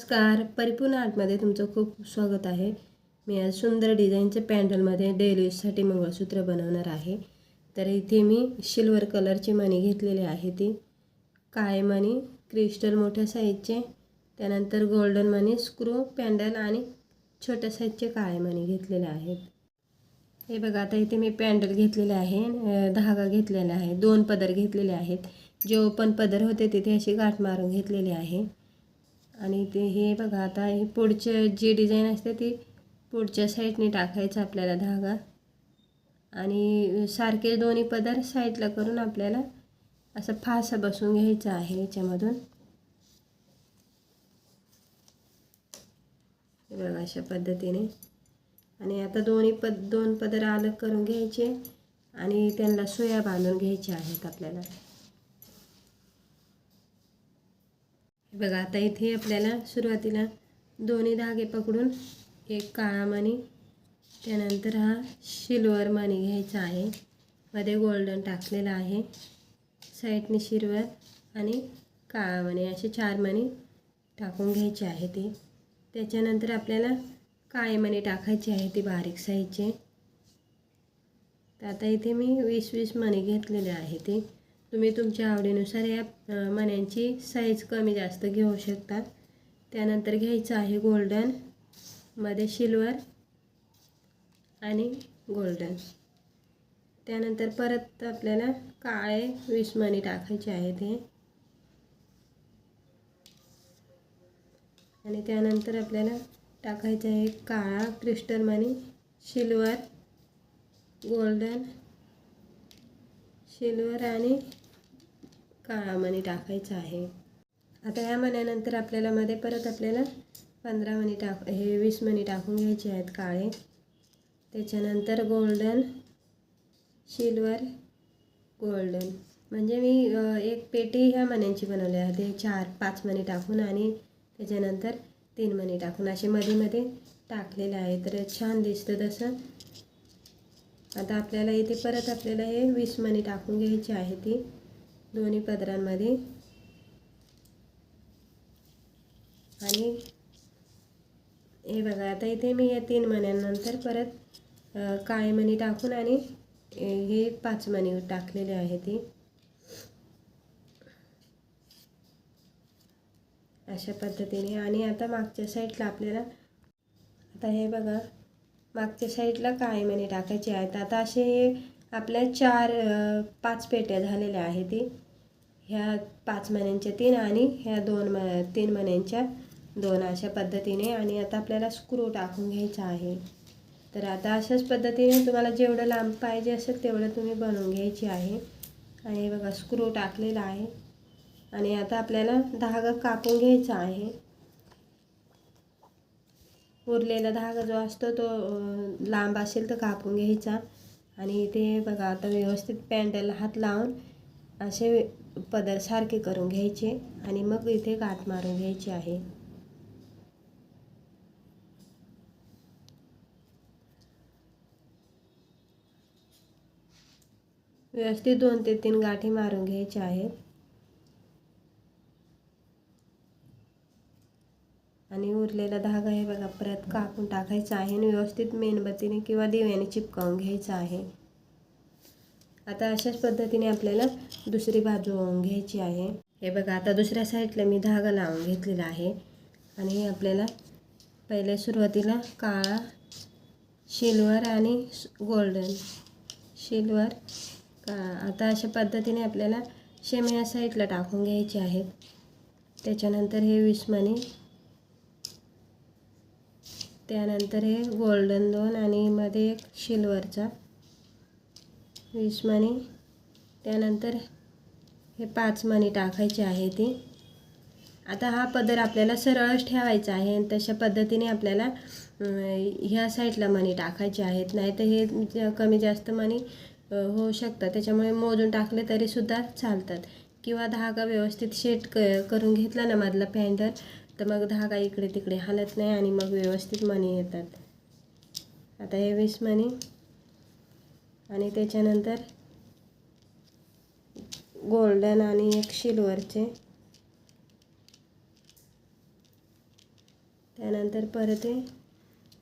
नमस्कार. परिपूर्ण आर्टमध्ये तुमचं खूप स्वागत आहे. मी आज सुंदर डिझाईनच्या पॅन्डलमध्ये डेली यूजसाठी मंगळसूत्र बनवणार आहे. तर इथे मी सिल्वर कलरची मणी घेतलेली आहे ती. काळे मणी क्रिस्टल मोठ्या साईजचे त्यानंतर गोल्डन मणी स्क्रू पॅन्डल आणि छोट्या साईजचे काळे मणी घेतलेले आहेत. हे बघा आता इथे मी पॅन्डल घेतलेले आहे धागा घेतलेला आहे दोन पदर घेतलेले आहेत. जे ओपन पदर होते तिथे अशी गाठ मारून घेतलेली आहे. आणि ते हे बघा आता हे पुढचे जी डिझाईन असते ती पुढच्या साईडने टाकायचं आपल्याला धागा. आणि सारखे दोन्ही पदर साईडला करून आपल्याला असं फासा बसून घ्यायचं आहे याच्यामधून. बघा अशा पद्धतीने. आणि आता दोन्ही पद दोन पदर अलग करून घ्यायचे आणि त्यांना सुया बांधून घ्यायच्या आहेत आपल्याला हे बघा आता इथे आपल्याला सुरुवातीला दोन्ही धागे पकडून एक काळा मणी त्यानंतर हा सिल्वर मणी घ्यायचा आहे. मध्ये गोल्डन टाकलेला आहे. साईडने शिरवर आणि काळा मणी असे चार मणी टाकून घ्यायचे आहे ते. त्याच्यानंतर आपल्याला काळे मणी टाकायचे आहे ते बारीक साईजचे. तर आता इथे मी वीस वीस मणी घेतलेले आहे ते. तुम्ही तुमच्या आवडीनुसार या मण्यांची साईज कमी जास्त घेऊ शकता त्यानंतर घ्यायचं आहे गोल्डनमध्ये सिल्वर आणि गोल्डन त्यानंतर परत आपल्याला काळे वीस मणी टाकायचे आहेत हे. आणि त्यानंतर आपल्याला टाकायचं आहे काळा क्रिस्टल मणी सिल्वर गोल्डन सिल्वर आणि काळा मणी टाकायचा आहे. आता या मण्यानंतर आपल्याला मध्ये परत आपल्याला पंधरा मणी टाक हे वीस मणी टाकून घ्यायचे आहेत काळे. त्याच्यानंतर गोल्डन सिल्वर गोल्डन म्हणजे मी एक पेटी ह्या मण्यांची बनवली आहे ते चार पाच मणी टाकून आणि त्याच्यानंतर तीन मणी टाकून असे मध्ये मध्ये टाकलेले आहे तर छान दिसतं तसं. आता आपल्याला इथे परत आपल्याला हे वीस मणी टाकून घ्यायची आहे ती दोन्ही पदरांमध्ये. आणि हे बघा आता इथे मी या तीन मण्यांनंतर परत अ, काळे मणी टाकून आणि हे पाच मणी टाकलेले आहे ती. अशा पद्धतीने. आणि आता मागच्या साईडला आपल्याला आता हे बघा मागच्या साईडला काळे मणी टाकायचे आहेत. आता असे हे आपल्या चार पाच पेट्या झालेल्या आहेत ते. ह्या पाच महिन्यांच्या तीन आणि ह्या दोन म तीन महिन्यांच्या दोन अशा पद्धतीने आणि आता आपल्याला स्क्रू टाकून घ्यायचा आहे. तर आता अशाच पद्धतीने तुम्हाला जेवढं लांब पाहिजे असेल तेवढं तुम्ही बनवून घ्यायची आहे. आणि बघा स्क्रू टाकलेला आहे. आणि आता आपल्याला धागा कापून घ्यायचा आहे. उरलेला धागा जो असतो तो लांब असेल तर कापून घ्यायचा. आणि इथे बघा आता व्यवस्थित पॅन्डल हात लावून असे पदर सारखे करून घ्यायचे आणि मग इथे गाठ मारून घ्यायची आहे. व्यवस्थित दोन ते तीन गाठी मारून घ्यायच्या आहेत. आणि उरलेला धागा हे बघा परत कापून टाकायचा आहे आणि व्यवस्थित मेणबत्तीने किंवा दिव्याने चिपकावून घ्यायचा आहे. आता अशाच पद्धतीने आपल्याला दुसरी बाजू घ्यायची आहे. हे बघा आता दुसऱ्या साईडला मी धागा लावून घेतलेला आहे. आणि हे आपल्याला पहिल्या सुरुवातीला काळा शिल्वर आणि गोल्डन शिल्वर का आता अशा पद्धतीने आपल्याला शेम या साईडला टाकून घ्यायचे आहेत. त्याच्यानंतर हे विस्मणी त्यानंतर हे गोल्डन दोन आणि मध्ये एक सिल्वरचा वीस मणी. त्यानंतर हे पाच मणी टाकायचे आहे ती. आता हा पदर आपल्याला सरळच ठेवायचा आहे आणि तशा पद्धतीने आपल्याला ह्या साईडला मणी टाकायचे आहेत. नाही तर हे कमी जास्त मणी होऊ शकतात. त्याच्यामुळे मोजून टाकले तरीसुद्धा चालतात. किंवा धागा व्यवस्थित शेट क करून घेतला ना मधला पॅन्डल तर मग धागा इकडे तिकडे हलत नाही आणि मग व्यवस्थित मणी येतात. आता हे वीस मणी आणि त्याच्यानंतर गोल्डन आणि एक सिल्वरचे. त्यानंतर परत हे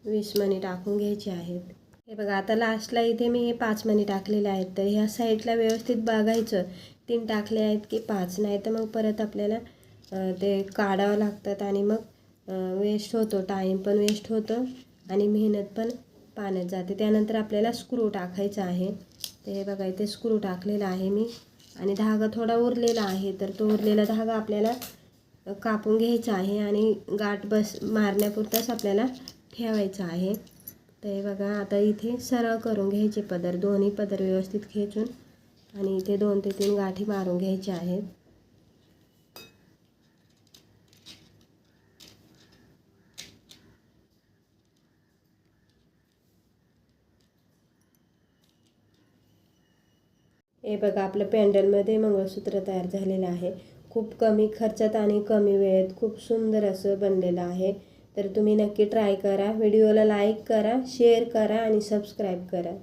वीस मणी टाकून घ्यायचे आहेत. हे बघा आता लास्टला इथे मी हे पाच मणी टाकलेले आहेत. तर ह्या साईडला व्यवस्थित बघायचं. तीन टाकले आहेत की पाच नाही तर मग परत आपल्याला ते काढावं लागतात आणि मग वेस्ट होतो. टाईम पण वेस्ट होतो आणि मेहनत पण पाण्यात जाते. त्यानंतर आपल्याला स्क्रू टाकायचा आहे. ते हे बघा इथे स्क्रू टाकलेला आहे मी. आणि धागा थोडा उरलेला आहे तर तो उरलेला धागा आपल्याला कापून घ्यायचा आहे आणि गाठ बस मारण्यापुरताच आपल्याला ठेवायचा आहे. तर हे बघा आता इथे सरळ करून घ्यायचे पदर. दोन्ही पदर व्यवस्थित खेचून आणि इथे दोन ते तीन गाठी मारून घ्यायच्या आहेत. हे बघा आपलं पॅन्डलमध्ये मंगळसूत्र तयार झालेलं आहे. खूप कमी खर्चात आणि कमी वेळेत खूप सुंदर असं बनलेलं आहे. तर तुम्ही नक्की ट्राय करा. व्हिडिओला लाईक करा शेअर करा आणि सबस्क्राईब करा.